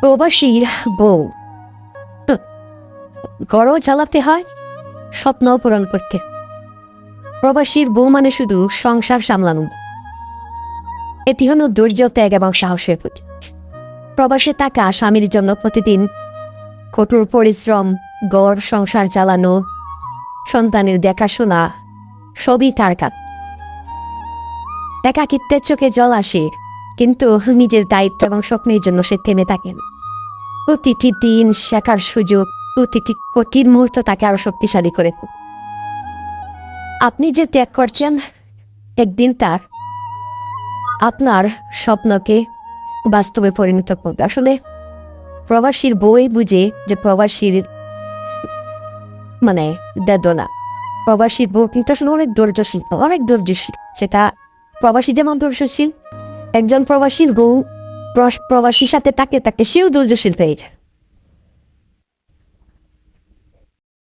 প্রবাসীর বউ। ঘরও চালাতে হয় স্বপ্ন পূরণ করতে। প্রবাসীর বউ মানে শুধু সংসার সামলানো। এটি হলো ধৈর্য ত্যাগ এবং সাহসের প্রতি প্রবাসে থাকা স্বামীর জন্য প্রতিদিন কঠোর পরিশ্রম, গড়, সংসার চালানো, সন্তানের দেখাশোনা, সবই তার কাজ। একাকিত্বের চোখে জল আসে। কিন্তু নিজের দায়িত্ব এবং স্বপ্নের জন্য সে থেমে থাকেন। প্রতিটি দিন শেখার সুযোগ, প্রতিটি কঠিন মুহূর্ত তাকে আরও শক্তিশালী করে আপনি যে ত্যাগ করছেন, একদিন তার, আপনার স্বপ্নকে বাস্তবে পরিণত করবে। আসলে প্রবাসীর বই বুঝে যে প্রবাসীর মানে বেদনা। প্রবাসীর বউ কিন্তু আসলে অনেক ধৈর্যশীল অনেক ধৈর্যশীল। সেটা প্রবাসী যেমন ধৈর্যশীল একজন প্রবাসীর বউ প্রবাসীর সাথে তাকে তাকে সেও ধৈর্যশীল পেয়ে যায়।